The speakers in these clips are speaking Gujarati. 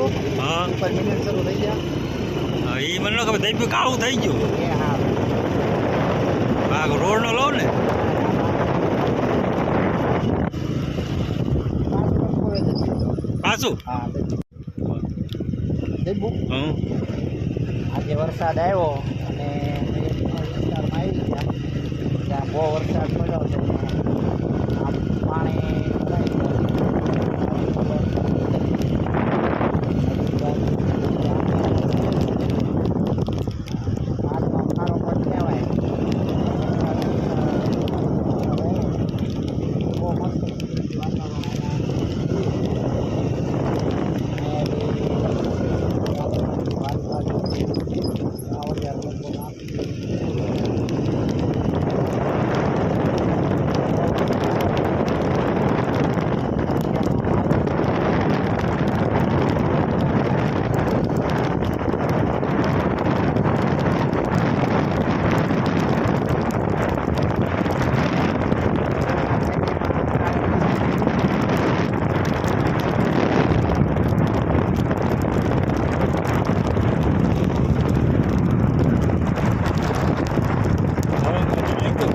દઈપું હા. ઉપર મિનિટ શરૂ થઈ ગયા. હા, એ મને ન ખબર દઈ કાળું થઈ ગયું. એ હા. રોડ નો લો ને. પાછું? હા આજે વરસાદ આવ્યો અને વિસ્તારમાં આવી ગયા. ત્યાં બહુ વરસાદ પડ્યો છે. પાણી ભરાઈ ગયું. સારો પણ કહેવાય બહુ મસ્ત હવે બધું લીધું.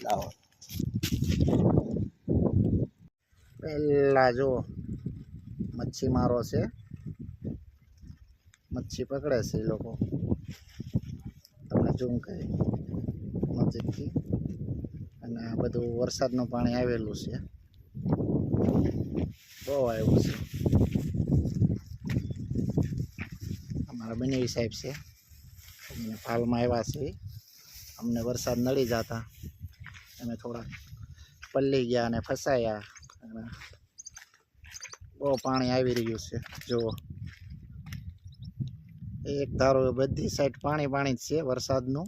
લાવો પહેલા જો મચ્છી મારો છે. મચ્છી પકડે છે એ લોકો. તમને ઝૂમ કરી નજીકથી. અને આ બધું વરસાદનું પાણી આવેલું છે. બહુ આવ્યું છે. અમારા બનેવી સાહેબ છે. અમને ફાલમાં આવ્યા છે. અમને વરસાદ નડી જતા. અમે થોડા પલ્લી ગયા અને ફસાયા. અને બહુ પાણી આવી રહ્યું છે જુઓ એક ધારો બધી સાઈડ પાણી પાણી જ છે વરસાદનું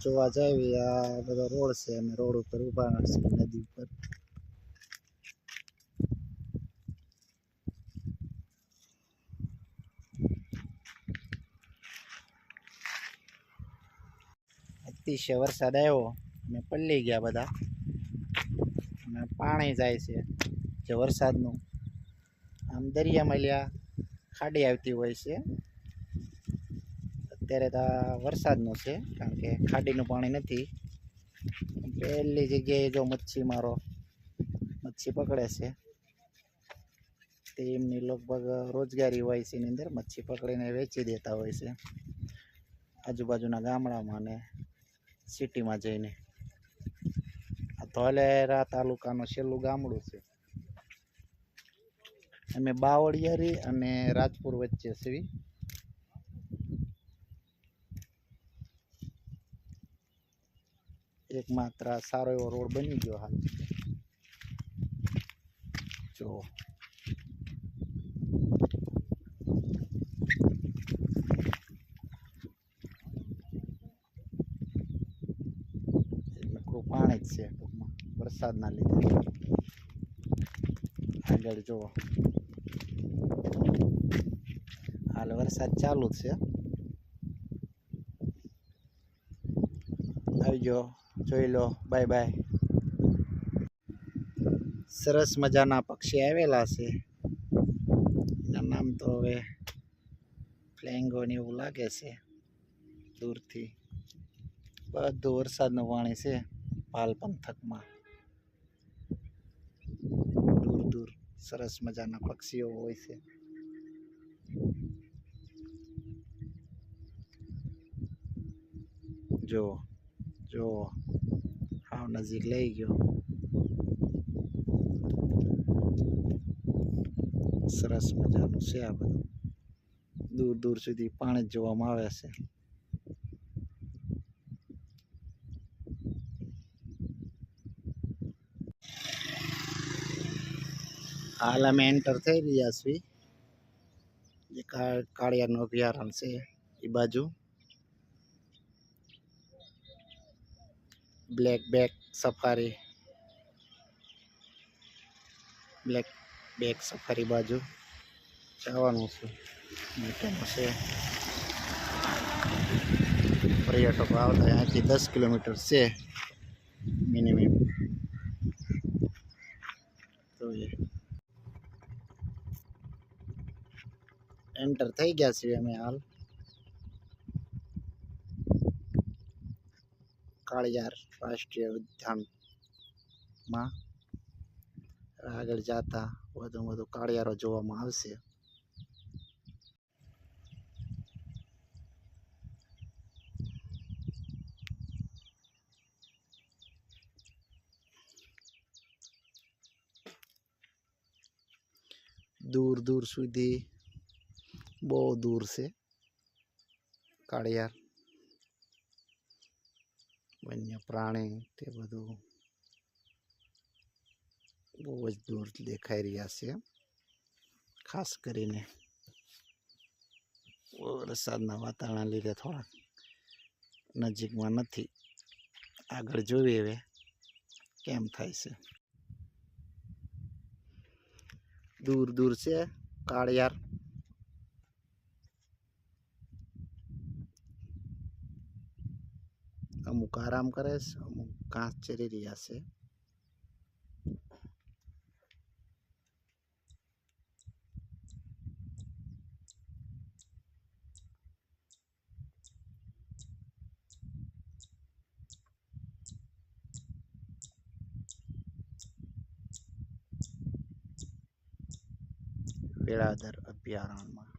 જોવા જાવી આ બધો રોડ છે અમે રોડ ઉપર ઊભા છીએ નદી ઉપર અતિશય વરસાદ આવ્યો અને પલ્લી ગયા બધા. અને પાણી જાય છે, જે વરસાદનું. આમ દરિયામાં લ્યા ખાડી આવતી હોય છે. અત્યારે તો વરસાદનું છે, કારણ કે ખાડીનું પાણી નથી. પહેલી જગ્યાએ જો મચ્છી મારો, મચ્છી પકડે છે. તે એમની લગભગ રોજગારી હોય છે એની અંદર, મચ્છી પકડીને વેચી દેતા હોય છે. આજુબાજુના ગામડામાં અને સિટીમાં જઈને. ધોલેરા તાલુકાનું છેલ્લું ગામડું છે. અમે બાવળિયારી અને રાજપુર વચ્ચે છીએ. એક માત્ર સારો એવો રોડ બની ગયો હાલ. જો નકરું પાણી જ છે ટૂંકમાં વરસાદના લીધે. આગળ જુઓ. હાલ વરસાદ ચાલુ છે. આવી ગયો. જોઈ લો. બાય બાય સરસ મજાના પક્ષી આવેલા છે. એના નામ તો હવે ફ્લેંગો ને એવું લાગે છે. દૂરથી. બધું વરસાદનું પાણી છે. પાલ પંથકમાં દૂર દૂર સરસ મજાના પક્ષીઓ હોય છે. જો જો, આવ નજીક લઈ ગયો. સરસ મજાનું છે આ બધું. દૂર દૂર સુધી પાણી જ જોવામાં આવે છે. हाल आम एंटर थे रियासवी ये काड़िया नो बिहार से बाजू। Black buck safari black buck safari बाजू। जावासे पर्यटक आता है यहाँ की दस किलोमीटर से। એન્ટર થઈ ગયા છીએ અમે હાલ કાળિયાર રાષ્ટ્રીય ઉદ્યાનમાં આગળ જતા વધુ વધુ કાળિયારો જોવામાં આવશે દૂર દૂર સુધી બહુ દૂર છે કાળિયાર વન્ય પ્રાણી તે બધું બહુ જ દૂર દેખાઈ રહ્યા છે ખાસ કરીને વરસાદના વાતાવરણ લીધે થોડાક નજીકમાં નથી આગળ જોઈએ હવે કેમ થાય છે દૂર દૂર છે કાળિયાર અમુક આરામ કરે છે અમુક ઘાસ ચરી રહ્યા છે વેળાદર અભયારણ્યમાં